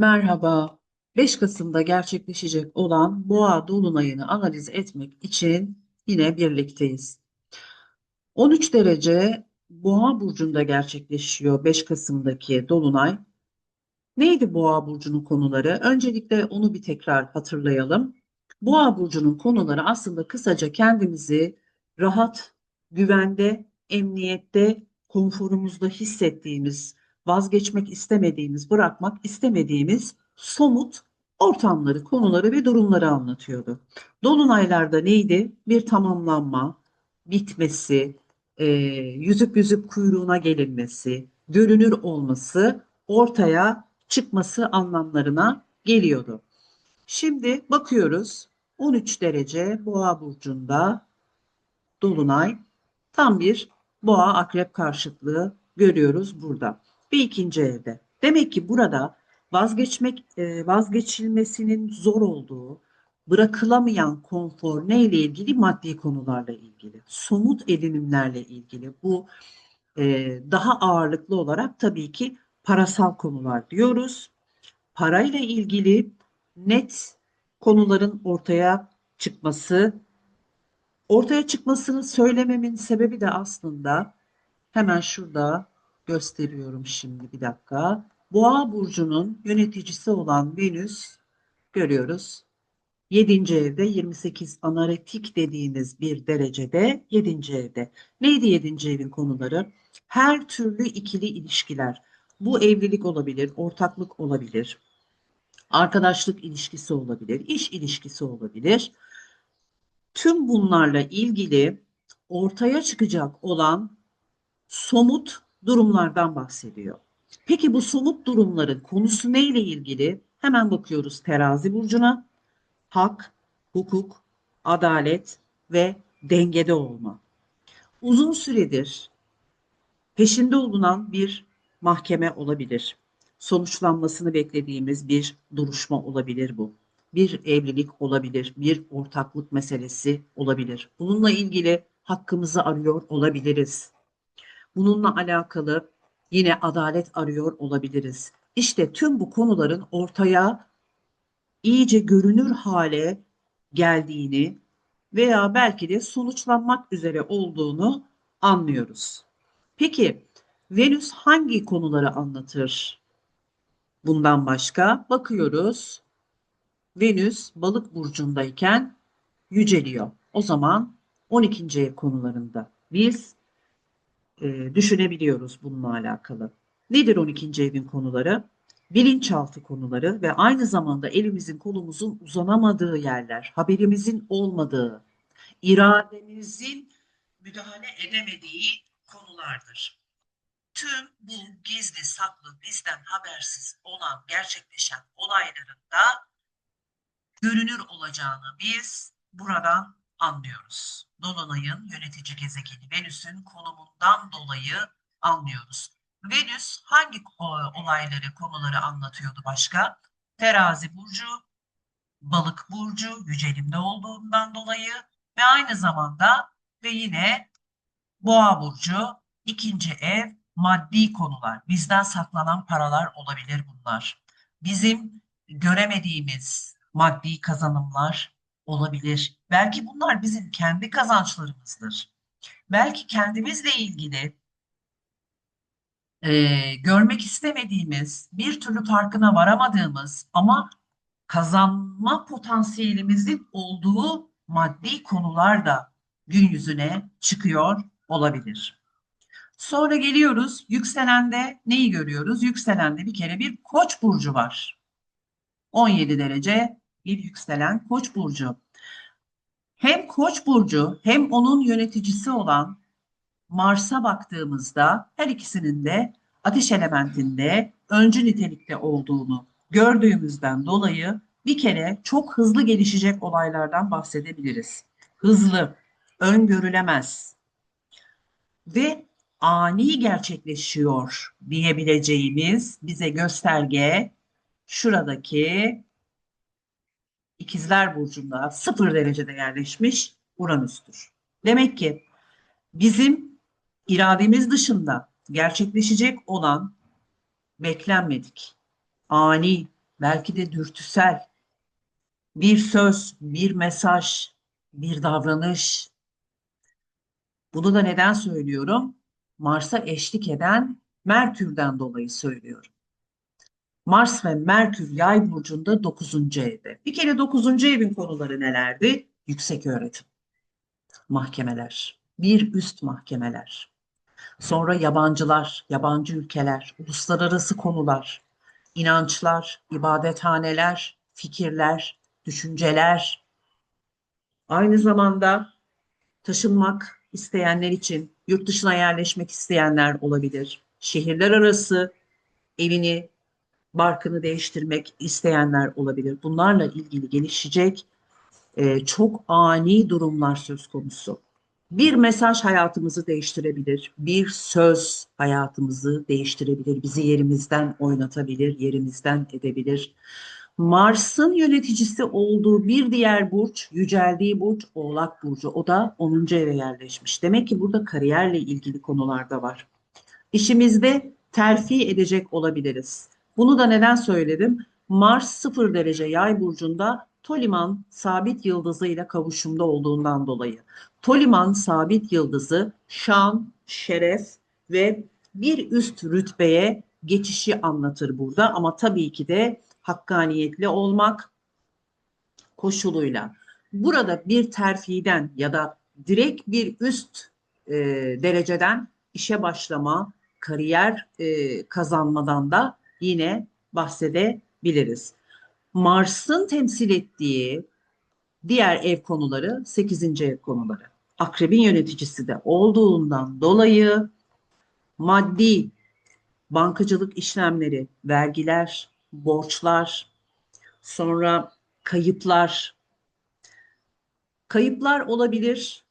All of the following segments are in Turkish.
Merhaba. 5 Kasım'da gerçekleşecek olan Boğa dolunayını analiz etmek için yine birlikteyiz. 13 derece Boğa burcunda gerçekleşiyor 5 Kasım'daki dolunay. Neydi Boğa burcunun konuları? Öncelikle onu bir tekrar hatırlayalım. Boğa burcunun konuları aslında kısaca kendimizi rahat, güvende, emniyette, konforumuzda hissettiğimiz, vazgeçmek istemediğimiz, bırakmak istemediğimiz somut ortamları, konuları ve durumları anlatıyordu. Dolunaylarda neydi? Bir tamamlanma, bitmesi, e, yüzüp yüzüp kuyruğuna gelinmesi, görünür olması, ortaya çıkması anlamlarına geliyordu. Şimdi bakıyoruz 13 derece Boğa burcunda dolunay tam bir Boğa akrep karşıtlığı görüyoruz burada. Bir ikinci evde. Demek ki burada vazgeçmek e, vazgeçilmesinin zor olduğu, bırakılamayan konfor neyle ilgili? Maddi konularla ilgili, somut edinimlerle ilgili. Bu e, daha ağırlıklı olarak tabii ki parasal konular diyoruz. Parayla ilgili net konuların ortaya çıkması, ortaya çıkmasını söylememin sebebi de aslında hemen şurada gösteriyorum şimdi bir dakika. Boğa burcunun yöneticisi olan Venüs görüyoruz. 7. evde 28 anaretik dediğimiz bir derecede 7. evde. Neydi 7. evin konuları? Her türlü ikili ilişkiler. Bu evlilik olabilir, ortaklık olabilir, arkadaşlık ilişkisi olabilir, iş ilişkisi olabilir. Tüm bunlarla ilgili ortaya çıkacak olan somut durumlardan bahsediyor. Peki bu somut durumların konusu neyle ilgili? Hemen bakıyoruz terazi burcuna. Hak, hukuk, adalet ve dengede olma. Uzun süredir peşinde olunan bir mahkeme olabilir. Sonuçlanmasını beklediğimiz bir duruşma olabilir bu. Bir evlilik olabilir, bir ortaklık meselesi olabilir. Bununla ilgili hakkımızı arıyor olabiliriz. Bununla alakalı yine adalet arıyor olabiliriz. İşte tüm bu konuların ortaya iyice görünür hale geldiğini veya belki de sonuçlanmak üzere olduğunu anlıyoruz. Peki Venüs hangi konuları anlatır? Bundan başka bakıyoruz. Venüs balık burcundayken yüceliyor. O zaman 12. ev konularında biz e, düşünebiliyoruz bununla alakalı. Nedir 12. evin konuları? Bilinçaltı konuları ve aynı zamanda elimizin kolumuzun uzanamadığı yerler, haberimizin olmadığı, irademizin müdahale edemediği konulardır. Tüm bu gizli saklı bizden habersiz olan gerçekleşen olayların da görünür olacağını biz buradan anlıyoruz. Dolunay'ın yönetici gezegeni Venüs'ün konumundan dolayı anlıyoruz. Venüs hangi olayları, konuları anlatıyordu başka? Terazi burcu, balık burcu, yücelimde olduğundan dolayı ve aynı zamanda ve yine boğa burcu, ikinci ev, maddi konular, bizden saklanan paralar olabilir bunlar. Bizim göremediğimiz maddi kazanımlar olabilir. Belki bunlar bizim kendi kazançlarımızdır. Belki kendimizle ilgili e, görmek istemediğimiz, bir türlü farkına varamadığımız ama kazanma potansiyelimizin olduğu maddi konular da gün yüzüne çıkıyor olabilir. Sonra geliyoruz yükselende neyi görüyoruz? Yükselende bir kere bir koç burcu var. 17 derece bir yükselen koç burcu. Hem koç burcu hem onun yöneticisi olan Mars'a baktığımızda her ikisinin de ateş elementinde öncü nitelikte olduğunu gördüğümüzden dolayı bir kere çok hızlı gelişecek olaylardan bahsedebiliriz. Hızlı, öngörülemez ve ani gerçekleşiyor diyebileceğimiz bize gösterge şuradaki İkizler Burcu'nda sıfır derecede yerleşmiş Uranüs'tür. Demek ki bizim irademiz dışında gerçekleşecek olan beklenmedik, ani, belki de dürtüsel bir söz, bir mesaj, bir davranış. Bunu da neden söylüyorum? Mars'a eşlik eden Merkür'den dolayı söylüyorum. Mars ve Merkür Yay burcunda 9. evde. Bir kere 9. evin konuları nelerdi? Yüksek öğretim, mahkemeler, bir üst mahkemeler. Sonra yabancılar, yabancı ülkeler, uluslararası konular, inançlar, ibadethaneler, fikirler, düşünceler. Aynı zamanda taşınmak isteyenler için yurt dışına yerleşmek isteyenler olabilir. Şehirler arası evini, barkını değiştirmek isteyenler olabilir. Bunlarla ilgili gelişecek e, çok ani durumlar söz konusu. Bir mesaj hayatımızı değiştirebilir, bir söz hayatımızı değiştirebilir, bizi yerimizden oynatabilir, yerimizden edebilir. Mars'ın yöneticisi olduğu bir diğer burç, yüceldiği burç Oğlak Burcu. O da 10. eve yerleşmiş. Demek ki burada kariyerle ilgili konular da var. İşimizde terfi edecek olabiliriz. Bunu da neden söyledim? Mars 0 derece yay burcunda Toliman sabit yıldızı ile kavuşumda olduğundan dolayı. Toliman sabit yıldızı şan, şeref ve bir üst rütbeye geçişi anlatır burada ama tabii ki de hakkaniyetli olmak koşuluyla. Burada bir terfiden ya da direkt bir üst e, dereceden işe başlama, kariyer e, kazanmadan da yine bahsedebiliriz. Mars'ın temsil ettiği diğer ev konuları 8. ev konuları. Akrebin yöneticisi de olduğundan dolayı maddi bankacılık işlemleri, vergiler, borçlar, sonra kayıplar. Kayıplar olabilir.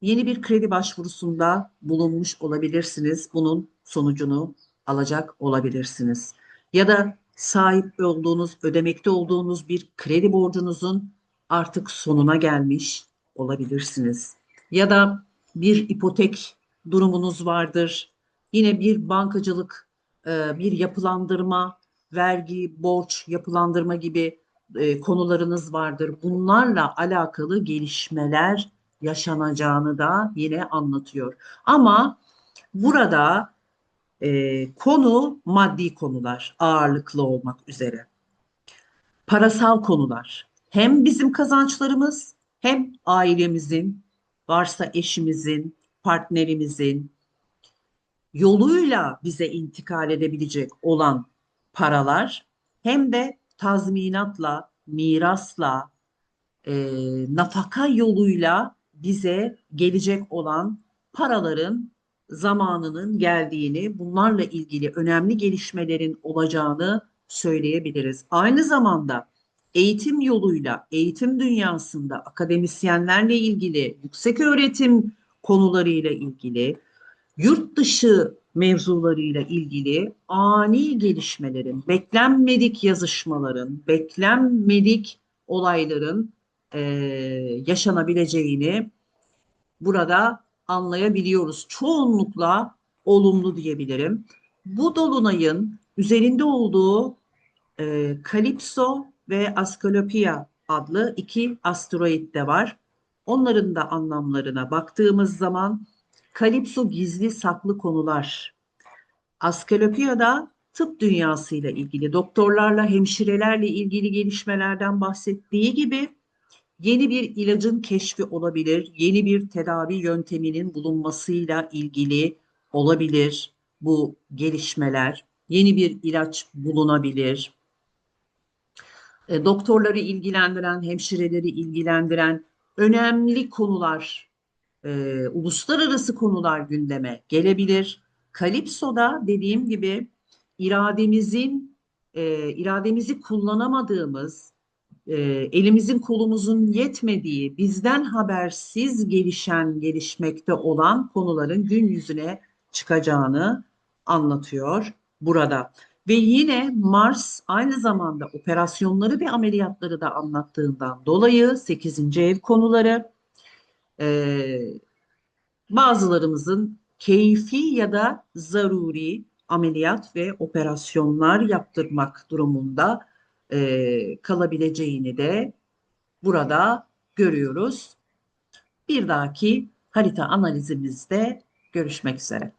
Yeni bir kredi başvurusunda bulunmuş olabilirsiniz. Bunun sonucunu alacak olabilirsiniz. Ya da sahip olduğunuz, ödemekte olduğunuz bir kredi borcunuzun artık sonuna gelmiş olabilirsiniz. Ya da bir ipotek durumunuz vardır. Yine bir bankacılık, e, bir yapılandırma, vergi, borç, yapılandırma gibi e, konularınız vardır. Bunlarla alakalı gelişmeler yaşanacağını da yine anlatıyor. Ama burada e, konu maddi konular ağırlıklı olmak üzere. Parasal konular. Hem bizim kazançlarımız hem ailemizin, varsa eşimizin, partnerimizin yoluyla bize intikal edebilecek olan paralar hem de tazminatla, mirasla, e, nafaka yoluyla bize gelecek olan paraların zamanının geldiğini, bunlarla ilgili önemli gelişmelerin olacağını söyleyebiliriz. Aynı zamanda eğitim yoluyla, eğitim dünyasında akademisyenlerle ilgili, yüksek öğretim konularıyla ilgili, yurt dışı mevzularıyla ilgili ani gelişmelerin, beklenmedik yazışmaların, beklenmedik olayların e, yaşanabileceğini burada anlayabiliyoruz. Çoğunlukla olumlu diyebilirim. Bu dolunayın üzerinde olduğu e, Kalipso ve Askalopia adlı iki asteroid de var. Onların da anlamlarına baktığımız zaman Kalipso gizli saklı konular. Askalopia da tıp dünyasıyla ilgili, doktorlarla, hemşirelerle ilgili gelişmelerden bahsettiği gibi yeni bir ilacın keşfi olabilir, yeni bir tedavi yönteminin bulunmasıyla ilgili olabilir bu gelişmeler. Yeni bir ilaç bulunabilir. E, doktorları ilgilendiren, hemşireleri ilgilendiren önemli konular, e, uluslararası konular gündeme gelebilir. Kalipso'da dediğim gibi irademizin, e, irademizi kullanamadığımız, e, elimizin kolumuzun yetmediği, bizden habersiz gelişen, gelişmekte olan konuların gün yüzüne çıkacağını anlatıyor burada. Ve yine Mars aynı zamanda operasyonları ve ameliyatları da anlattığından dolayı 8. ev konuları e, bazılarımızın keyfi ya da zaruri ameliyat ve operasyonlar yaptırmak durumunda e, kalabileceğini de burada görüyoruz. Bir dahaki harita analizimizde görüşmek üzere.